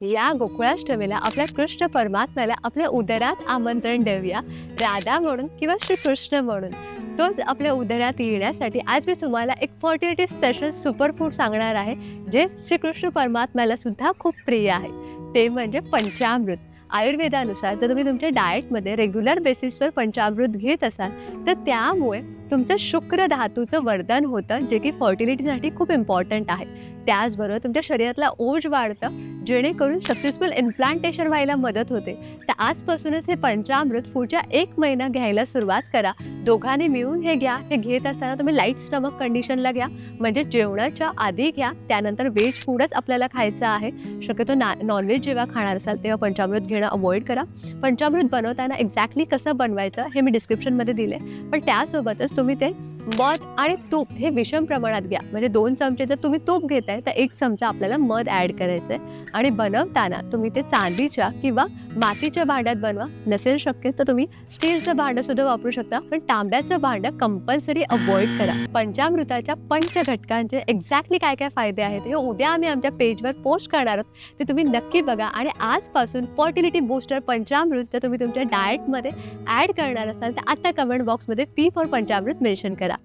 या गोकुळाष्टमीला आपल्या कृष्ण परमात्म्याला आपल्या उदरात आमंत्रण देऊया. राधा म्हणून किंवा श्रीकृष्ण म्हणून. तोच आपल्या उदरात येण्यासाठी आज मी तुम्हाला एक फर्टिलिटी स्पेशल सुपरफूड सांगणार आहे जे श्रीकृष्ण परमात्म्याला सुद्धा खूप प्रिय आहे. ते म्हणजे पंचामृत. आयुर्वेदानुसार जर तुम्ही तुमच्या डाएटमध्ये रेग्युलर बेसिसवर पंचामृत घेत असाल तर त्यामुळे तुमचं शुक्र धातूचं वर्धन होतं जे की फर्टिलिटीसाठी खूप इम्पॉर्टंट आहे. त्याचबरोबर तुमच्या शरीरातला ओज वाढतं जेणेकरून सक्सेसफुल इम्प्लांटेशन व्हायला मदत होते. तर आजपासूनच हे पंचामृत पुढच्या एक महिना घ्यायला सुरुवात करा. दोघांनी मिळून हे घ्या. हे घेत असताना तुम्ही लाइट स्टमक कंडिशनला घ्या. म्हणजे जेवणाच्या आधी घ्या. त्यानंतर व्हेज फूडच आपल्याला खायचं आहे. शक्यतो ना नॉनव्हेज जेव्हा खाणार असाल तेव्हा पंचामृत घेणं अवॉइड करा. पंचामृत बनवताना एक्झॅक्टली कसं बनवायचं हे मी डिस्क्रिप्शनमध्ये दिले पण त्यासोबतच तुम्ही ते मध आणि तूप हे विषम प्रमाणात घ्या. म्हणजे दोन चमचे जर तुम्ही तूप घेताय तर एक चमचा आपल्याला मध ॲड करायचं आहे आणि बनवताना तुम्ही ते चांदीच्या किंवा मातीच्या भांड्यात बनवा. नसेल शक्य तर तुम्ही स्टीलचं भांडं सुद्धा वापरू शकता. पण तांब्याचं भांडं कंपल्सरी अवॉइड करा. पंचामृताच्या पंच घटकांचे एक्झॅक्टली काय काय फायदे आहेत हे उद्या आम्ही आमच्या पेजवर पोस्ट करणार आहोत. ते तुम्ही नक्की बघा आणि आजपासून फर्टिलिटी बूस्टर पंचामृत जर तुम्ही तुमच्या डाएटमध्ये ॲड करणार असाल तर आता कमेंट बॉक्समध्ये पी फॉर पंचामृत मेन्शन करा.